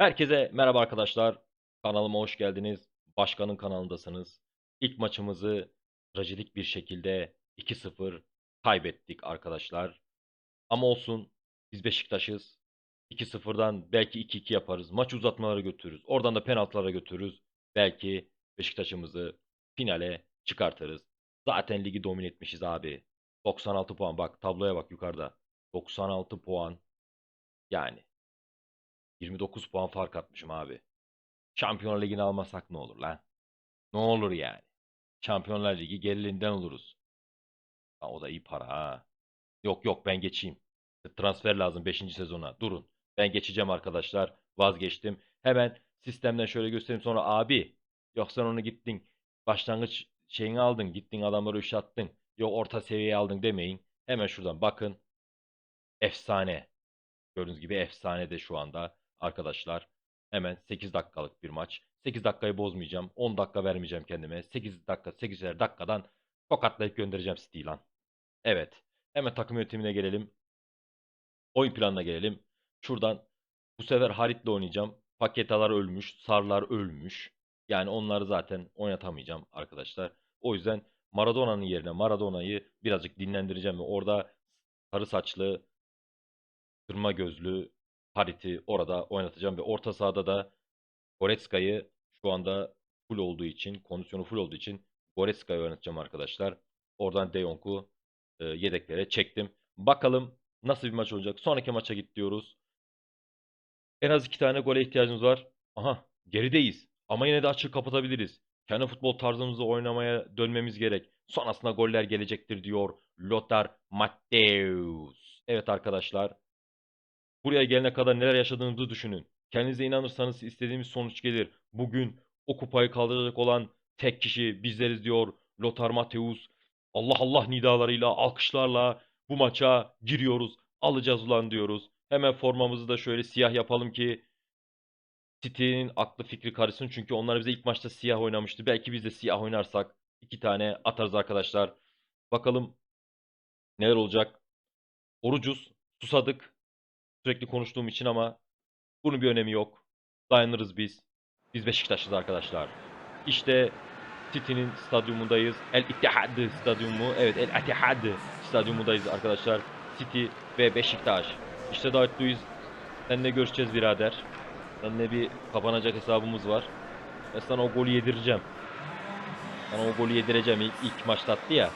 Herkese merhaba arkadaşlar. Kanalıma hoş geldiniz. Başkanın kanalındasınız. İlk maçımızı trajidik bir şekilde 2-0 kaybettik arkadaşlar. Ama olsun biz Beşiktaş'ız. 2-0'dan belki 2-2 yaparız. Maçı uzatmalara götürürüz. Oradan da penaltılara götürürüz. Belki Beşiktaş'ımızı finale çıkartırız. Zaten ligi domine etmişiz abi. 96 puan bak tabloya bak yukarıda. 96 puan. Yani 29 puan fark atmışım abi. Şampiyonlar Ligi'ni almasak ne olur lan? Ne olur yani? Şampiyonlar Ligi geriliğinden oluruz. Ha, o da iyi para ha. Yok yok ben geçeyim. Transfer lazım 5. sezona. Durun. Ben geçeceğim arkadaşlar. Vazgeçtim. Hemen sistemden şöyle göstereyim sonra abi. Yok sen onu gittin. Başlangıç şeyini aldın. Gittin adamları iş attın. Yok orta seviyeye aldın demeyin. Hemen şuradan bakın. Efsane. Gördüğünüz gibi efsane de şu anda arkadaşlar. Hemen 8 dakikalık bir maç. 8 dakikayı bozmayacağım. 10 dakika vermeyeceğim kendime. 8 dakika 8'er dakikadan tokatlayıp göndereceğim City'yi lan. Evet. Hemen takım yönetimine gelelim. Oyun planına gelelim. Şuradan bu sefer Harit'le oynayacağım. Paketalar ölmüş. Sarlar ölmüş. Yani onları zaten oynatamayacağım arkadaşlar. O yüzden Maradona'nın yerine Maradona'yı birazcık dinlendireceğim orada sarı saçlı kırma gözlü Harit'i orada oynatacağım ve orta sahada da Goretzka'yı şu anda full olduğu için, kondisyonu full olduğu için Goretzka'yı oynatacağım arkadaşlar. Oradan De Jong'u e, yedeklere çektim. Bakalım nasıl bir maç olacak. Sonraki maça git diyoruz. En az iki tane gole ihtiyacımız var. Aha gerideyiz. Ama yine de açık kapatabiliriz. Kendi futbol tarzımızı oynamaya dönmemiz gerek. Sonrasında goller gelecektir diyor Lothar Matthäus. Evet arkadaşlar. Buraya gelene kadar neler yaşadığınızı düşünün. Kendinize inanırsanız istediğimiz sonuç gelir. Bugün o kupayı kaldıracak olan tek kişi bizleriz diyor Lothar Matthäus. Allah Allah nidalarıyla, alkışlarla bu maça giriyoruz. Alacağız ulan diyoruz. Hemen formamızı da şöyle siyah yapalım ki City'nin aklı fikri karışsın. Çünkü onlar bize ilk maçta siyah oynamıştı. Belki biz de siyah oynarsak iki tane atarız arkadaşlar. Bakalım neler olacak. Orucuz, susadık. Sürekli konuştuğum için ama bunun bir önemi yok. Dayanırız biz. Biz Beşiktaşlıyız arkadaşlar. İşte City'nin stadyumundayız. El Ittihad stadyumu. Evet El Ittihad stadyumundayız arkadaşlar. City ve Beşiktaş. İşte David Luiz. Seninle görüşeceğiz birader. Seninle bir kapanacak hesabımız var. Ben sana o golü yedireceğim. Sana o golü yedireceğim. İlk, ilk maçta attı ya.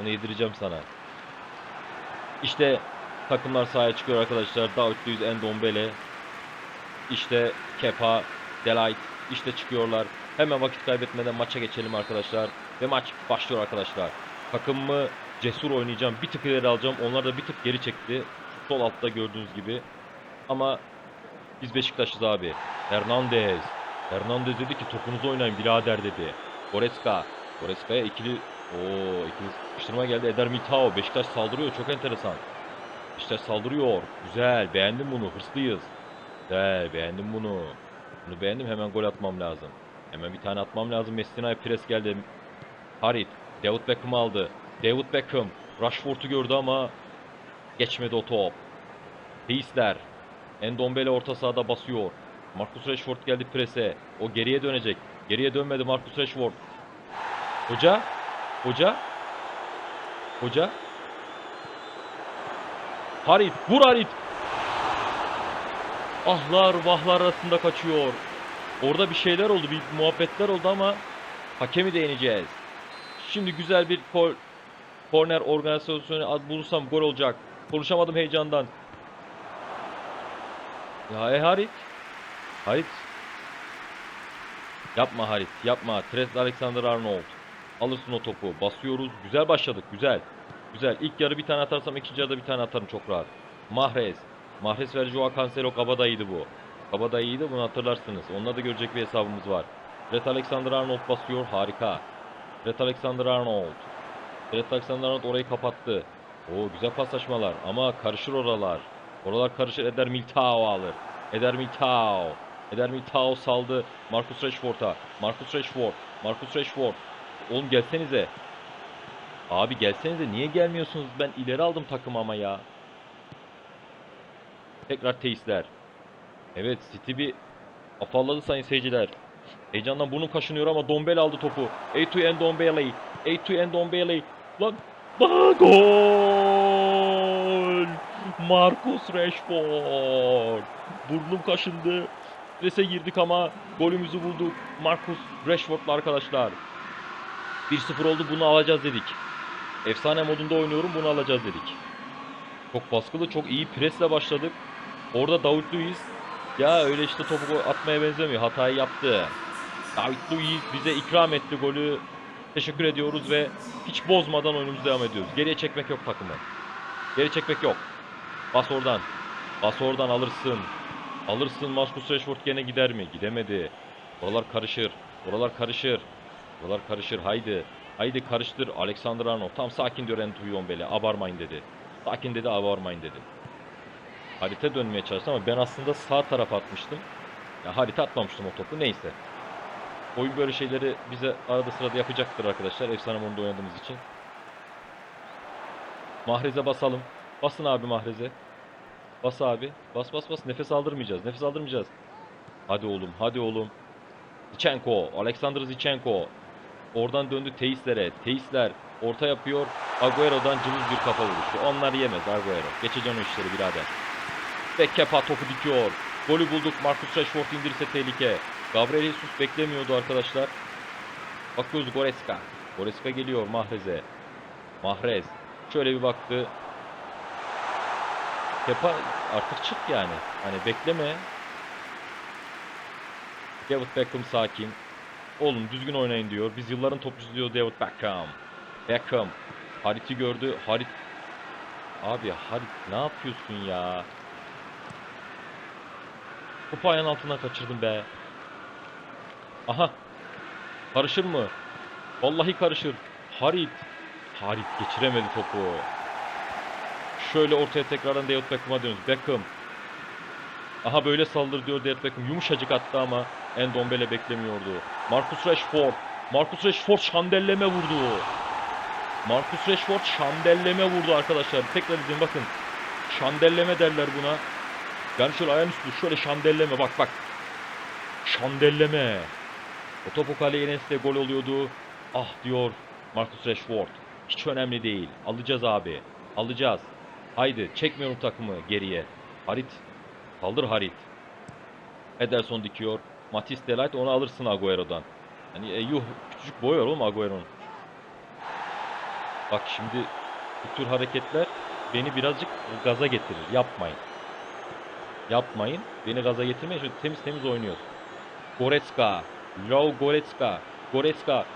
Onu yedireceğim sana. İşte takımlar sahaya çıkıyor arkadaşlar. David Luiz, Endombele. İşte Kepa, Delight. İşte çıkıyorlar. Hemen vakit kaybetmeden maça geçelim arkadaşlar. Ve maç başlıyor arkadaşlar. Takımımı cesur oynayacağım. Bir tık ileri alacağım. Onlar da bir tık geri çekti. Sol altta gördüğünüz gibi. Ama biz Beşiktaş'ız abi. Hernandez. Hernandez dedi ki topunuzu oynayın birader dedi. Goretzka. Goretzka'ya ikili Oo, ikili sıkıştırma geldi. Eder Militao. Beşiktaş saldırıyor. Çok enteresan. Beşiktaş saldırıyor. Güzel. Beğendim bunu. Hırslıyız. Güzel. Beğendim bunu. Bunu beğendim. Hemen gol atmam lazım. Hemen bir tane atmam lazım. Messina'ya pres geldi. Harit. David Beckham aldı. David Beckham. Rashford'u gördü ama geçmedi o top. Reisler. Endombele orta sahada basıyor. Marcus Rashford geldi prese. O geriye dönecek. Geriye dönmedi Marcus Rashford. Hoca. Hoca. Hoca. Harit. Vur Harit. Ahlar vahlar arasında kaçıyor. Orada bir şeyler oldu. Bir muhabbetler oldu ama hakemi de yeneceğiz. Şimdi güzel bir kol, korner organizasyonu ad- bulursam gol olacak. Konuşamadım heyecandan. Ya e Harit. Harit. Yapma Harit. Yapma. Trent Alexander-Arnold. Alırsın o topu. Basıyoruz. Güzel başladık. Güzel. Güzel. İlk yarı bir tane atarsam ikinci yarıda bir tane atarım çok rahat. Mahrez. Mahrez ve Joao Cancelo kabadayıydı bu. Kabadayıydı bunu hatırlarsınız. Onunla da görecek bir hesabımız var. Trent Alexander-Arnold basıyor. Harika. Trent Alexander-Arnold. Trent Alexander-Arnold orayı kapattı. Oo güzel paslaşmalar ama karışır oralar. Oralar karışır. Eder Militao alır. Eder Militao. Eder Militao saldı Marcus Rashford'a. Marcus Rashford. Marcus Rashford. Oğlum gelsenize. Abi gelsenize niye gelmiyorsunuz? Ben ileri aldım takım ama ya. Tekrar teisler. Evet City bir afalladı sayın seyirciler. Heyecandan burnum kaşınıyor ama Dombele aldı topu. A2 Endombele. A2 Endombele. Lan Aa, gol! Marcus Rashford. Burnum kaşındı. Strese girdik ama golümüzü bulduk. Marcus Rashford'la arkadaşlar. 1-0 oldu bunu alacağız dedik. Efsane modunda oynuyorum bunu alacağız dedik. Çok baskılı çok iyi presle başladık. Orada David Luiz ya öyle işte topu atmaya benzemiyor. Hatayı yaptı. David Luiz bize ikram etti golü. Teşekkür ediyoruz ve hiç bozmadan oyunumuza devam ediyoruz. Geriye çekmek yok takımı. Geri çekmek yok. Bas oradan. Bas oradan alırsın. Alırsın Marcus Rashford gene gider mi? Gidemedi. Oralar karışır. Oralar karışır. Oralar karışır. Haydi. Haydi karıştır. Alexander Arnold. Tam sakin diyor Entuyon Bele. Abarmayın dedi. Sakin dedi abarmayın dedi. Harita dönmeye çalıştı ama ben aslında sağ tarafa atmıştım. Ya harita atmamıştım o topu. Neyse. Oyun böyle şeyleri bize arada sırada yapacaktır arkadaşlar. Efsane modda oynadığımız için. Mahreze basalım. Basın abi Mahreze. Bas abi. Bas bas bas. Nefes aldırmayacağız. Nefes aldırmayacağız. Hadi oğlum. Hadi oğlum. Zichenko. Alexander Zichenko. Oradan döndü Teisler'e. Teisler orta yapıyor. Agüero'dan cılız bir kafa vuruşu. Onlar yemez Agüero. Geçeceğim o işleri birader. Ve Kepa topu dikiyor. Golü bulduk. Marcus Rashford indirirse tehlike. Gabriel Jesus beklemiyordu arkadaşlar. Bakıyoruz Goreska. Goreska geliyor Mahrez'e. Mahrez. Şöyle bir baktı. Kepa artık çık yani. Hani bekleme. David Beckham sakin. Oğlum düzgün oynayın diyor. Biz yılların topçusu diyor David Beckham. Beckham. Harit'i gördü. Harit. Abi Harit ne yapıyorsun ya? Topu ayağın altından kaçırdım be. Aha. Karışır mı? Vallahi karışır. Harit. Harit geçiremedi topu. Şöyle ortaya tekrardan David Beckham'a dönüyoruz. Beckham. Aha böyle saldır diyor David Beckham. Yumuşacık attı ama Endombele beklemiyordu. Marcus Rashford. Marcus Rashford şandelleme vurdu. Marcus Rashford şandelleme vurdu arkadaşlar. Tekrar izleyin bakın. Şandelleme derler buna. Yani şöyle ayağın üstü şöyle şandelleme bak bak. Şandelleme. O topu kaleye inerse gol oluyordu. Ah diyor Marcus Rashford. Hiç önemli değil. Alacağız abi. Alacağız. Haydi çekmiyorum takımı geriye. Harit. Kaldır Harit. Ederson dikiyor. Matisse Delight onu alırsın Agüero'dan. Hani e, yuh küçücük boy var oğlum Agüero'nun. Bak şimdi bu tür hareketler beni birazcık gaza getirir. Yapmayın. Yapmayın. Beni gaza getirmeyin. Şöyle temiz temiz oynuyoruz. Goretzka. Leo Goretzka. Goretzka.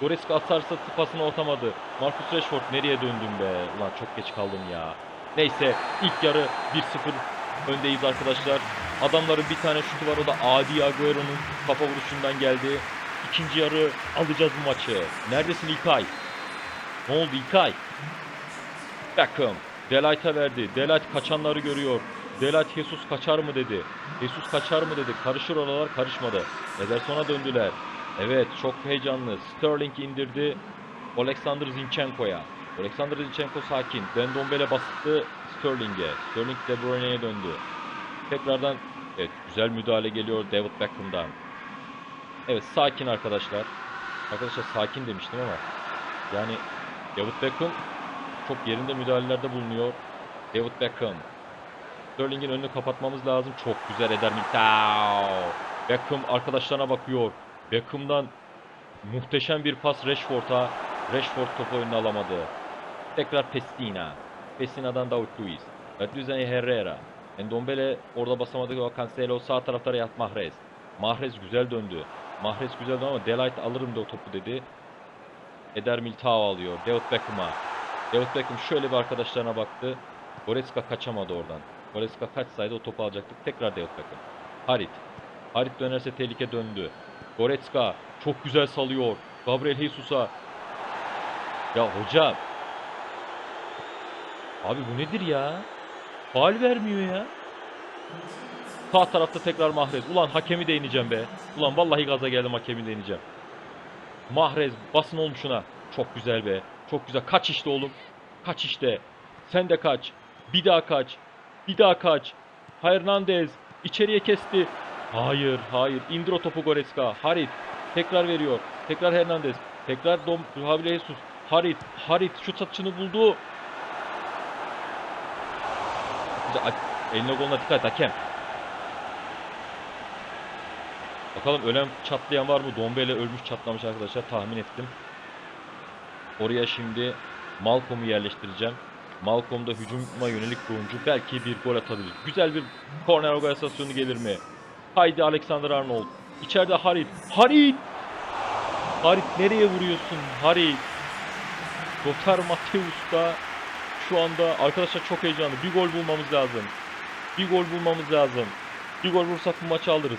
Goretzka atarsa tıpasını atamadı. Marcus Rashford nereye döndüm be? Ulan çok geç kaldım ya. Neyse ilk yarı 1-0 öndeyiz arkadaşlar. Adamların bir tane şutu var o da Adi Agüero'nun kafa vuruşundan geldi. İkinci yarı alacağız bu maçı. Neredesin İlkay? Ne oldu İlkay? Beckham. Delight'a verdi. Delight kaçanları görüyor. Delight Jesus kaçar mı dedi. Jesus kaçar mı dedi. Karışır oralar karışmadı. Ederson'a döndüler. Evet çok heyecanlı. Sterling indirdi. Alexander Zinchenko'ya. Alexander Zinchenko sakin. Dendombele bastı Sterling'e. Sterling De Bruyne'ye döndü. Tekrardan evet güzel müdahale geliyor David Beckham'dan. Evet sakin arkadaşlar. Arkadaşlar sakin demiştim ama yani David Beckham çok yerinde müdahalelerde bulunuyor. David Beckham. Sterling'in önünü kapatmamız lazım. Çok güzel eder Militao. Beckham arkadaşlarına bakıyor. Beckham'dan muhteşem bir pas Rashford'a. Rashford topu önüne alamadı. Tekrar Pestina. Pestina'dan David Luiz. Luiz'den Herrera. Endombele orada basamadı. O Cancelo sağ tarafta Riyad Mahrez. Mahrez güzel döndü. Mahrez güzel döndü ama Delight alırım da o topu dedi. Eder Militao alıyor. David Beckham'a. David Beckham şöyle bir arkadaşlarına baktı. Goretzka kaçamadı oradan. Goretzka kaçsaydı o topu alacaktık. Tekrar David Beckham. Harit. Harit dönerse tehlike döndü. Goretzka çok güzel salıyor. Gabriel Jesus'a. Ya hocam. Abi bu nedir ya? Faal vermiyor ya. Sağ tarafta tekrar Mahrez. Ulan hakemi de ineceğim be. Ulan vallahi gaza geldim hakemi de ineceğim. Mahrez basın oğlum şuna. Çok güzel be. Çok güzel. Kaç işte oğlum. Kaç işte. Sen de kaç. Bir daha kaç. Bir daha kaç. Hernandez. İçeriye kesti. Hayır, hayır. İndir o topu Goretzka. Harit. Tekrar veriyor. Tekrar Hernandez. Tekrar Dom Javier Jesus. Harit. Harit şut atışını buldu. Eline koluna dikkat et hakem. Bakalım ölen çatlayan var mı? Dombele ölmüş çatlamış arkadaşlar tahmin ettim. Oraya şimdi Malcolm'u yerleştireceğim. Malcolm da hücuma yönelik oyuncu. Belki bir gol atabilir. Güzel bir korner organizasyonu gelir mi? Haydi Alexander Arnold. İçeride Harit. Harit! Harit nereye vuruyorsun? Harit. Lothar Matthäus da şu anda arkadaşlar çok heyecanlı. Bir gol bulmamız lazım. Bir gol bulmamız lazım. Bir gol vursak bu maçı alırız.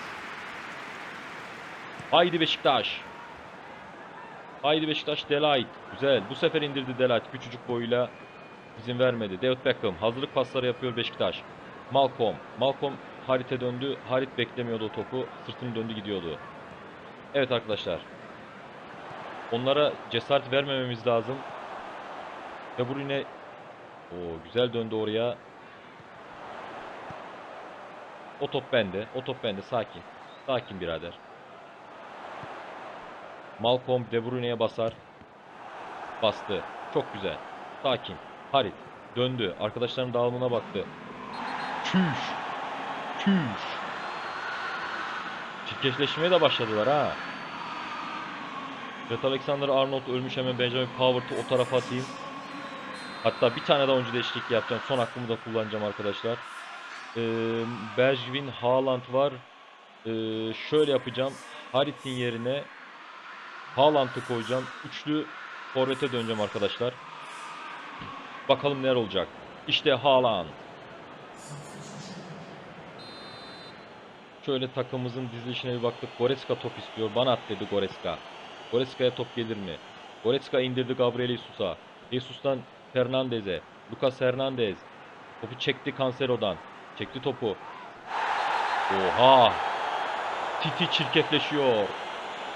Haydi Beşiktaş. Haydi Beşiktaş Delight. Güzel. Bu sefer indirdi Delight. Küçücük boyuyla izin vermedi. David Beckham. Hazırlık pasları yapıyor Beşiktaş. Malcolm. Malcolm Harit'e döndü. Harit beklemiyordu o topu. Sırtını döndü gidiyordu. Evet arkadaşlar. Onlara cesaret vermememiz lazım. De Bruyne o güzel döndü oraya. O top bende. O top bende. Sakin. Sakin birader. Malcolm De Bruyne'ye basar. Bastı. Çok güzel. Sakin. Harit. Döndü. Arkadaşların dağılımına baktı. Çüş. Çüş. Çirkeşleşmeye de başladılar ha. Trent Alexander-Arnold ölmüş hemen Benjamin Pavard'ı o tarafa atayım. Hatta bir tane daha oyuncu değişiklik yapacağım. Son hakkımı da kullanacağım arkadaşlar. Ee, Bergvin, Haaland var. Ee, şöyle yapacağım. Harit'in yerine Haaland'ı koyacağım. Üçlü forvete döneceğim arkadaşlar. Bakalım neler olacak. İşte Haaland. Şöyle takımımızın dizilişine bir baktık. Goretzka top istiyor. Bana at dedi Goretzka. Goreska'ya top gelir mi? Goretzka indirdi Gabriel Jesus'a. Jesus'tan Fernandez'e. Lucas Hernandez. Topu çekti Cancelo'dan. Çekti topu. Oha! Titi çirkefleşiyor.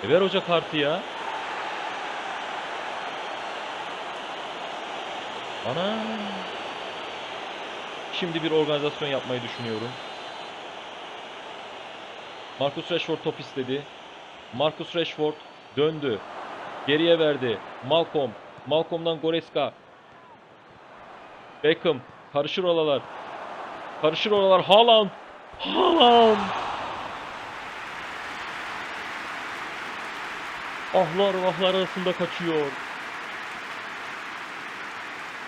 E ver hoca kartı ya. Ana! Şimdi bir organizasyon yapmayı düşünüyorum. Marcus Rashford top istedi. Marcus Rashford döndü. Geriye verdi. Malcolm. Malcolm'dan Goretzka. Beckham. Karışır oralar. Karışır oralar. Haaland. Haaland. Ahlar vahlar arasında kaçıyor.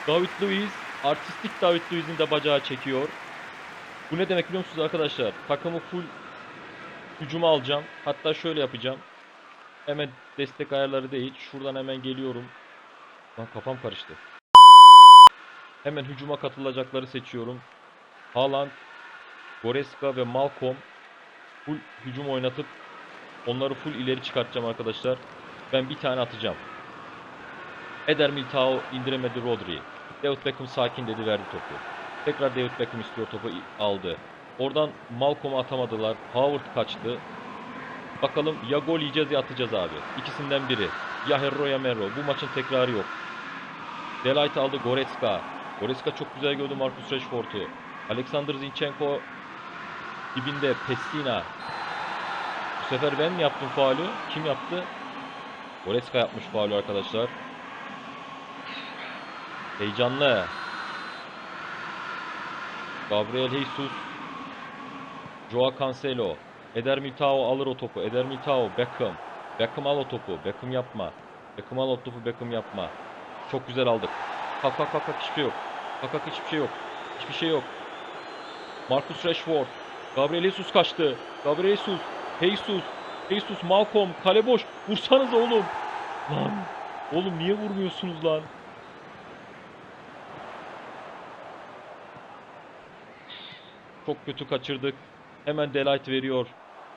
David Luiz. Artistik David Luiz'in de bacağı çekiyor. Bu ne demek biliyor musunuz arkadaşlar? Takımı full hücuma alacağım. Hatta şöyle yapacağım. Hemen destek ayarları değil. Şuradan hemen geliyorum. Lan kafam karıştı. Hemen hücuma katılacakları seçiyorum. Haaland, Goretzka ve Malcolm full hücum oynatıp onları full ileri çıkartacağım arkadaşlar. Ben bir tane atacağım. Eder Militao indiremedi Rodri. David Beckham sakin dedi verdi topu. Tekrar David Beckham istiyor topu aldı. Oradan Malcolm'u atamadılar. Howard kaçtı. Bakalım ya gol yiyeceğiz ya atacağız abi. İkisinden biri. Ya Herro ya Merro. Bu maçın tekrarı yok. Delight aldı Goretzka. Goretzka çok güzel gördü Marcus Rashford'u. Alexander Zinchenko dibinde Pessina. Bu sefer ben mi yaptım faulü? Kim yaptı? Goretzka yapmış faulü arkadaşlar. Heyecanlı. Gabriel Jesus. Joao Cancelo. Eder Militao alır o topu. Eder Militao. Beckham. Beckham al o topu. Beckham yapma. Beckham al o topu. Beckham yapma. Çok güzel aldık. Kalk kalk kalk hiçbir şey yok. Kalk hiçbir şey yok. Hiçbir şey yok. Marcus Rashford. Gabriel Jesus kaçtı. Gabriel Jesus. Jesus. Jesus Malcolm. Kale boş. Vursanız oğlum. Lan. Oğlum niye vurmuyorsunuz lan? Çok kötü kaçırdık. Hemen Delight veriyor.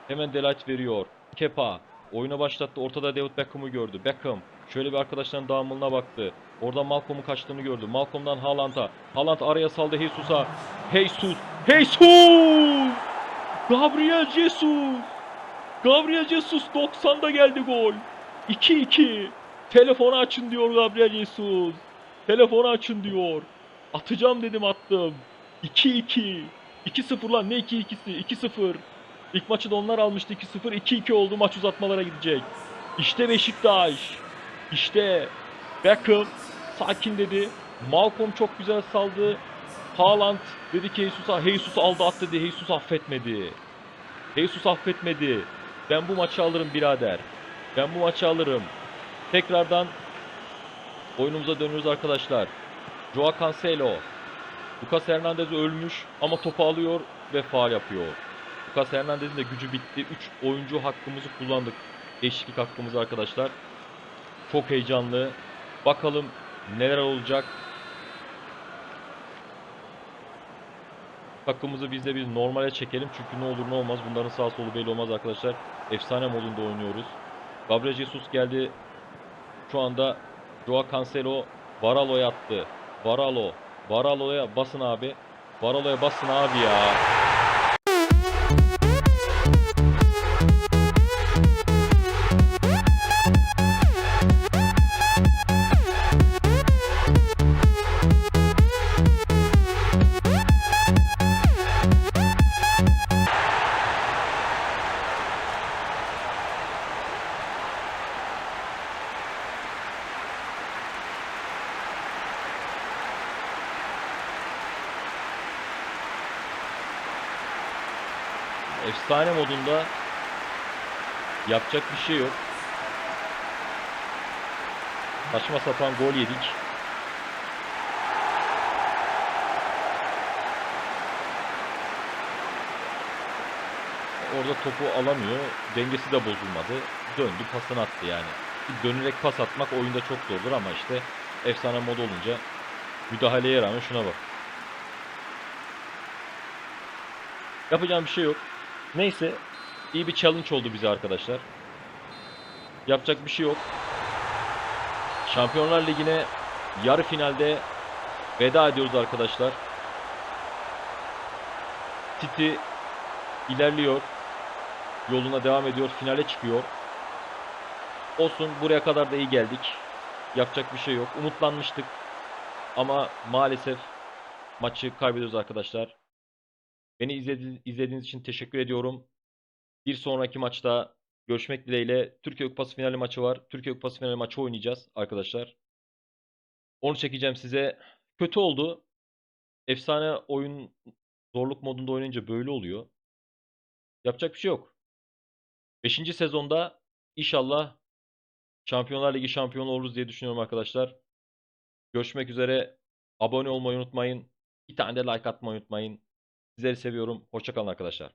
Hemen Delight veriyor. Kepa oyuna başlattı. Ortada David Beckham'ı gördü. Beckham şöyle bir arkadaşların dağılımına baktı. Orada Malcolm'un kaçtığını gördü. Malcolm'dan Haaland'a. Haaland araya saldı Jesus'a. Jesus! Jesus! Gabriel Jesus! Gabriel Jesus 90'da geldi gol. 2-2. Telefonu açın diyor Gabriel Jesus. Telefonu açın diyor. Atacağım dedim attım. 2-2. 2-0 lan ne 2-2'si? 2-0. İlk maçı da onlar almıştı 2-0. 2-2 oldu. Maç uzatmalara gidecek. İşte Beşiktaş. İşte Beckham sakin dedi. Malcolm çok güzel saldı. Haaland dedi ki Jesus'a Jesus aldı at dedi. Jesus affetmedi. Jesus affetmedi. Ben bu maçı alırım birader. Ben bu maçı alırım. Tekrardan oyunumuza dönüyoruz arkadaşlar. Joao Cancelo. Lucas Hernandez ölmüş ama topu alıyor ve faal yapıyor. Lucas Hernandez'in de gücü bitti. 3 oyuncu hakkımızı kullandık. Değişiklik hakkımızı arkadaşlar. Çok heyecanlı. Bakalım neler olacak. Takımımızı biz de bir normale çekelim. Çünkü ne olur ne olmaz. Bunların sağ solu belli olmaz arkadaşlar. Efsane modunda oynuyoruz. Gabriel Jesus geldi. Şu anda Joao Cancelo Varalo'ya attı. Varalo. Varalo'ya basın abi. Varalo'ya basın abi ya. Efsane modunda yapacak bir şey yok. Saçma sapan gol yedik. Orada topu alamıyor. Dengesi de bozulmadı. Döndü pasını attı yani. Dönerek pas atmak oyunda çok zordur ama işte efsane mod olunca müdahaleye rağmen şuna bak. Yapacağım bir şey yok. Neyse. iyi bir challenge oldu bize arkadaşlar. Yapacak bir şey yok. Şampiyonlar Ligi'ne yarı finalde veda ediyoruz arkadaşlar. City ilerliyor. Yoluna devam ediyor. Finale çıkıyor. Olsun buraya kadar da iyi geldik. Yapacak bir şey yok. Umutlanmıştık. Ama maalesef maçı kaybediyoruz arkadaşlar. Beni izledi- izlediğiniz için teşekkür ediyorum. Bir sonraki maçta görüşmek dileğiyle. Türkiye Kupası finali maçı var. Türkiye Kupası finali maçı oynayacağız arkadaşlar. Onu çekeceğim size. Kötü oldu. Efsane oyun zorluk modunda oynayınca böyle oluyor. Yapacak bir şey yok. 5. sezonda inşallah Şampiyonlar Ligi şampiyonu oluruz diye düşünüyorum arkadaşlar. Görüşmek üzere. Abone olmayı unutmayın. Bir tane de like atmayı unutmayın. Sizleri seviyorum. Hoşçakalın arkadaşlar.